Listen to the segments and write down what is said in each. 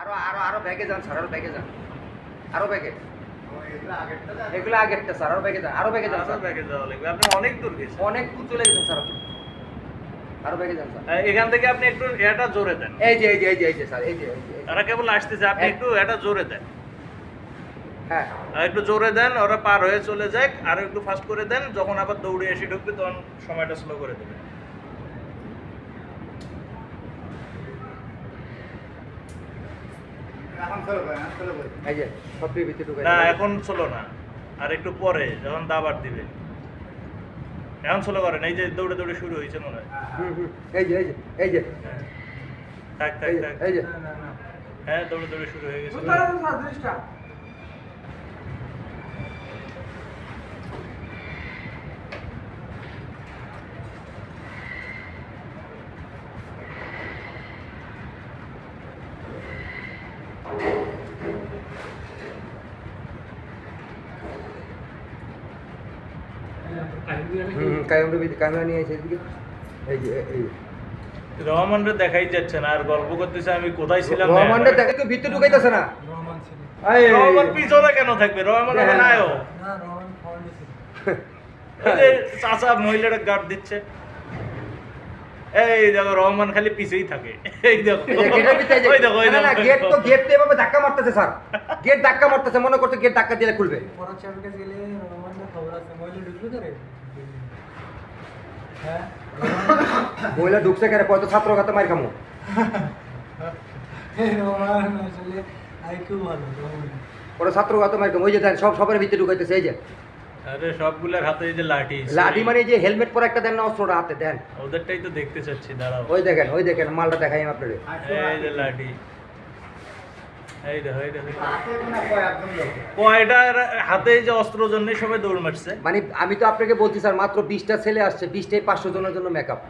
আরও আরও আরও ব্যাগে যান স্যার আরও ব্যাগে যান। আরও ব্যাগে। এগুলো আগেরটা স্যার আরও ব্যাগে যান আরও ব্যাগে যান স্যার। ব্যাগে যাওয়া লাগবে। আপনি অনেক দূর গেছেন। অনেক দূর চলে গেছেন স্যার আপনি। আরও ব্যাগে যান স্যার। এখান থেকে আপনি একটু এটা জোরে দেন। এই যে এই যে এই যে এই যে স্যার এই যে। তারা কেবল আসতেছে আপনি একটু এটা জোরে দেন। হ্যাঁ। একটু জোরে দেন ওরা পার হয়ে চলে যায় আর একটু ফাস্ট করে দেন যখন আবার দৌড়ে এসে ঢুকবে তখন সময়টা স্লো করে দেবেন। এই যে সব ভিতরে ঢুকে না এখন চলো না। আর একটু পরে যখন দাবার দিবে। এখন চলো করেন এই যে দৌড়ে দৌড়ে শুরু হয়েছে মনে হয়। হুম, হুম, এই যে এই যে এই যে। হ্যাঁ। থাক থাক থাক। এই যে। হ্যাঁ দৌড়ে দৌড়ে শুরু হয়ে গেছে। হুম কায়মটা ক্যামেরা নিয়ে এসে এদিকে। এই যে এই রহমানরে দেখাই যাচ্ছে না আর গল্প করতেছে আমি কোথায় ছিলাম রহমানটা দেখে তো ভিতরে ঢুকাইতেছে না। এই, এই, রহমান পিছনে কেন থাকবে? রহমান এখন। আয়ো এই যে চাচা মহিলাটা গার্ড দিচ্ছে। এই দেখো রহমান খালি পিছেই থাকে। এই দেখো। এই যে গেটের ভিতরে এই যে- ওই দেখো ওই না, না, দেখো, গেট তো গেট তো এভাবে ধাক্কা মারতেছে স্যার। গেট ধাক্কা মারতেছে মনে করছে গেট ধাক্কা দিলে খুলবে। পরাগ সাহেবের কাছে গেলে রহমানের খবর আছে মহিলা ঢুকবে করে মহিলা ঢুকছে কেন পরে তো ছাত্র কাতে মার খামো? পরে ছাত্র কাতে মার খামো? ওই যে দেন সব সবার ভিতরে ঢুকাইতেছে এই যে। আরে সবগুলার হাতে এই যে লাঠি লাঠি মানে এই যে হেলমেট পরে একটা দেন না অস্ত্রটা হাতে দেন। ওদেরটাই তো দেখতে চাচ্ছি দাঁড়াও। ওই দেখেন ওই দেখেন মালটা দেখাই আমি আপনাদের। এই যে লাঠি এই দেখো এই দেখো কয়টার হাতে যে অস্ত্র জন্য সবাই দৌড় মারছে। মানে আমি তো আপনাকে বলছি স্যার মাত্র বিশটা ছেলে আসছে বিশটাই পাঁচশো জনের জন্য মেকআপ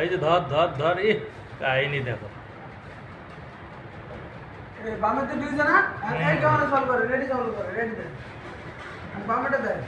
এই যে ধর ধর ধর ই কাহিনী দেখো। বামেতে ঢুকছে না এই কেমন সলভ করে রেডি সলভ করে রেডি দেন। বামেটা দেয়